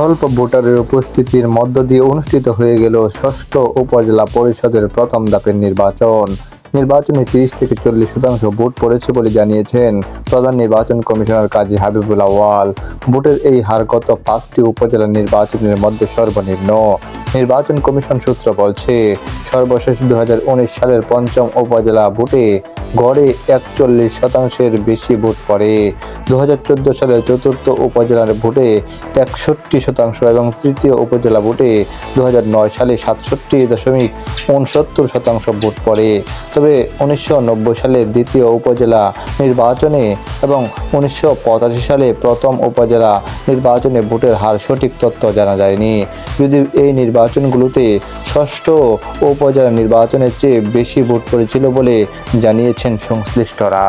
স্বল্প ভোটারের উপস্থিতির মধ্য দিয়ে অনুষ্ঠিত হয়ে গেল ষষ্ঠ উপজেলা পরিষদের প্রথম ধাপের নির্বাচন। নির্বাচনে তিরিশ থেকে চল্লিশ শতাংশ ভোট পড়েছে বলে জানিয়েছেন প্রধান নির্বাচন কমিশনার কাজী হাবিবুল আওয়াল ভোটের এই হার গত পাঁচটি উপজেলা নির্বাচনের মধ্যে সর্বনিম্ন। নির্বাচন কমিশন সূত্র বলছে, সর্বশেষ দু হাজার উনিশ সালের পঞ্চম উপজেলা ভোটে গড়ে একচল্লিশ শতাংশের বেশি ভোট পড়ে। দু সালের চতুর্থ উপজেলার ভোটে একষট্টি শতাংশ এবং তৃতীয় উপজেলা ভোটে দু হাজার নয় সালে সাতষট্টি দশমিক উনসত্তর শতাংশ ভোট পড়ে। তবে উনিশশো নব্বই সালে দ্বিতীয় উপজেলা নির্বাচনে এবং উনিশশো সালে প্রথম উপজেলা নির্বাচনে ভোটের হার সঠিক তথ্য জানা যায়নি। যদি এই নির্বাচনগুলোতে ষষ্ঠ উপজেলা নির্বাচনের চেয়ে বেশি ভোট পড়েছিল বলে জানিয়েছেন সংশ্লিষ্টরা।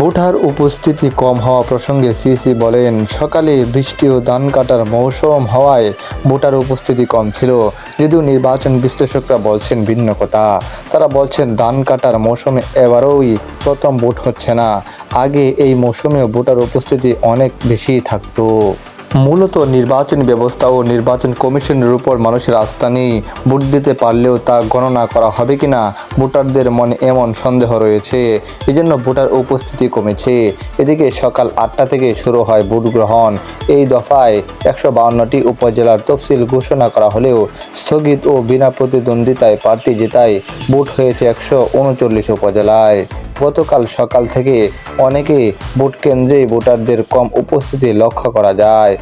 ভোটার উপস্থিতি কম হওয়া প্রসঙ্গে সিসি বলেন, সকালে বৃষ্টি ও ধান কাটার মৌসুম হওয়ায় ভোটার উপস্থিতি কম ছিল। যদিও নির্বাচন বিশ্লেষকরা বলছেন ভিন্ন কথা। তারা বলছেন, ধান কাটার মৌসুমে এবারই প্রথম ভোট হচ্ছে না। আগে এই মৌসুমেও ভোটার উপস্থিতি অনেক বেশি থাকতো। মূলত নির্বাচনী ব্যবস্থা ও নির্বাচন কমিশনের উপর মানুষের আস্থা নেই। ভোট দিতে পারলেও তা গণনা করা হবে কিনা ভোটারদের মনে এমন সন্দেহ রয়েছে। এজন্য ভোটার উপস্থিতি কমেছে। এদিকে সকাল আটটা থেকে শুরু হয় ভোট গ্রহণ। এই দফায় একশো বাউন্নটি উপজেলার তফসিল ঘোষণা করা হলেও স্থগিত ও বিনা প্রতিদ্বন্দ্বিতায় প্রার্থী জেতায় ভোট হয়েছে একশো উনচল্লিশ উপজেলায়। গতকাল সকাল থেকে অনেকে ভোট কেন্দ্রে ভোটারদের কম উপস্থিতি লক্ষ্য করা যায়।